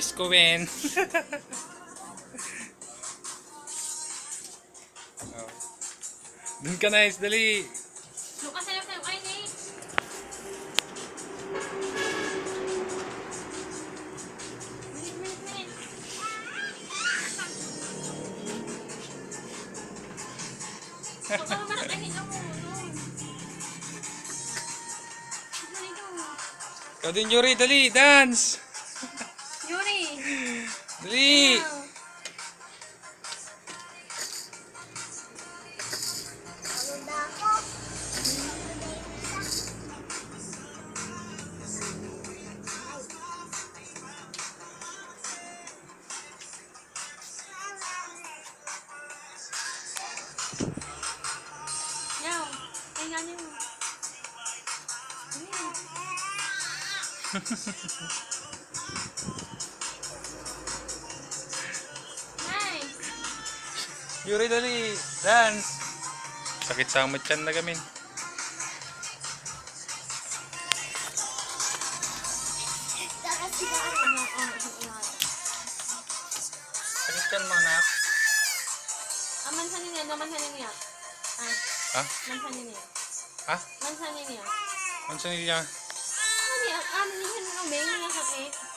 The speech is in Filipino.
Wen. oh. Dun ka, nice. Dali. Lukas na lang sa'yo. Ay, Nate. Minute, minute, minute. Huwag ka naman ang init ako. Dali ka. Ikaw din, Yuri. Dali. Dance. Dali. Ay, nga niyo. Ano? Yuri, dali. Dance. Sakit sa matyan na. Ano, ano, ano. Sakit yan mo, anak. Ah, mansanin niya, namansanin niya. Ah, Ha? mansanin niya. Ha? Mansanin niya. Ano sa niya? Ano niya, ah, niya, ano, may niya sa eh.